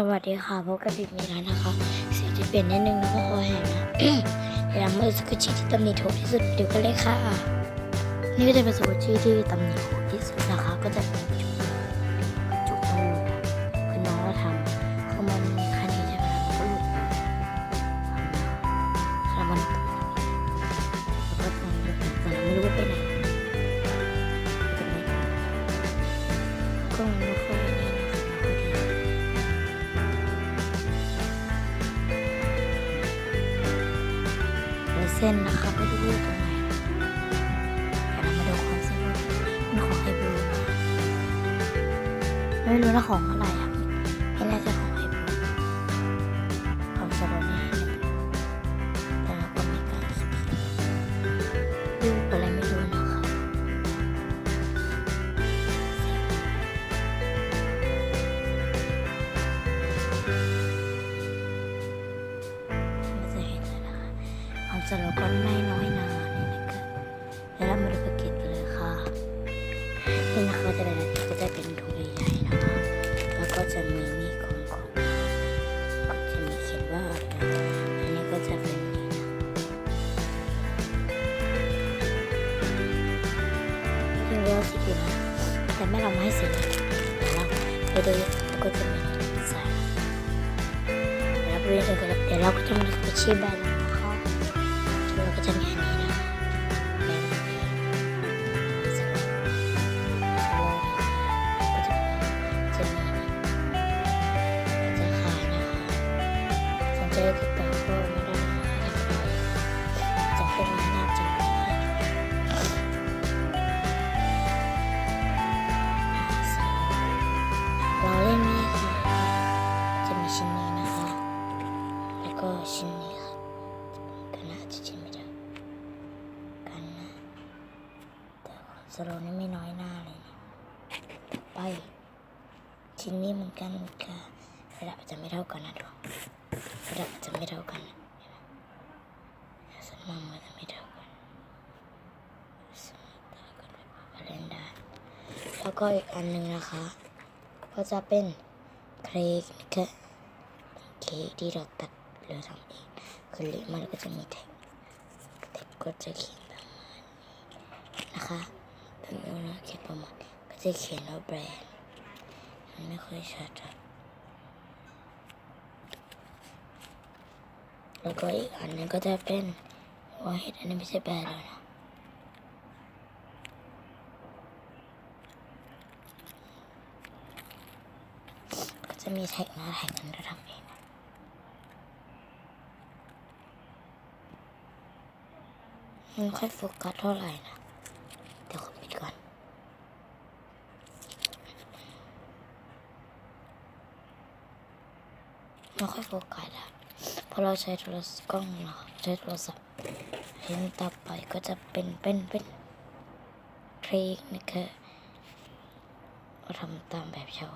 สวัสดีค่ะพบกับบิ๊กมีแล้วนะคะ เสียงจะเปลี่ยนนิดนึงแล้วก็คอแห้งนะเดี๋ยวมือสกุชีที่ตำหนิโหดที่สุดเดี๋ยวกันเลยค่ะ นี่ก็จะเป็นสกุชีที่ตำหนิโหดที่สุดนะคะ ก็จะเป็นจุกจุกมันหลุดอะคือน้องเราทำคือมันมีคันนี้ใช่ไหมมันก็หลุดมาแล้วมันแล้วก็ตรงนี้แต่เราไม่รู้ว่าไปไหนก็ เส้นนะคะไม่รู้อยู่ตรงไหนเดี๋ยวเรามาดูความเส้นว่ามันของไอบลูนะไม่รู้นะของอะไร ความสโลก็ไม่น้อยนานี่นะคะแล้วเรามาดูแพ็กเกจกันเลยค่ะนี่นะคะจะเป็นก็จะเป็นถุงใหญ่ๆนะคะ แล้วก็จะมีนี่ของของก็จะมีเขียนว่าอะไรอันนี้ก็จะเป็นนี่นะจริงๆแล้วสีอยู่นะแต่ไม่เราไม่ให้สีนะเดี๋ยวเราไปดูก็จะมีใส่เดี๋ยวเรียนกันเดี๋ยวเราก็จะมาดูชีพแบน นะคะเราก็จะมีอันนี้นะเป็นสำหรับก็จะจะมีจะขายนะคะสนใจติดต่อก็มาได้นะคะจะขึ้นมาหน้าจอนะคะเราเล่นนี่ค่ะจะมีชิ้นนี้นะคะ แล้วก็ชิ้นนี้ค่ะ สโลนี่ไม่น้อยหน้าเลยนะไป ชิ้นนี้เหมือนกันค่ะระดับจะไม่เท่ากันนะดูระดับจะไม่เท่ากันสมองมันจะไม่เท่ากันสมองต่างกันไปพอเล่นได้แล้วก็อีกอันหนึ่งนะคะ ก็จะเป็นเค้กนะคะเค้กที่เราตัดหรือทำเองคือเละมันก็จะมีแท็กแท็กก็จะเขียนประมาณนี้นะคะ ตรงนี้นะเขียนประมาณก็จะเขียนว่าแบรนด์มันไม่ค่อยชัดอะแล้วก็อีกอันนึงก็จะเป็นว่าเห็ดอันนี้ไม่ใช่แบรนด์แล้วนะก็จะมีแท็กนะแท็กนั้นเราทำเองนะไม่ค่อยโฟกัสเท่าไหร่นะ เดี๋ยวขอปิดก่อน ไม่ค่อยโฟกัสอะเพราะเราใช้โทรศัพท์กล้องเราใช้โทรศัพท์เห็นต่อไปก็จะเป็นเป็นเป็นทริคนะคะเราทำตามแบบชาว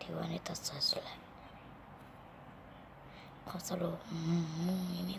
ที่ว่าในตัดสวยสุดแล้วความสรุปอืมไม่มี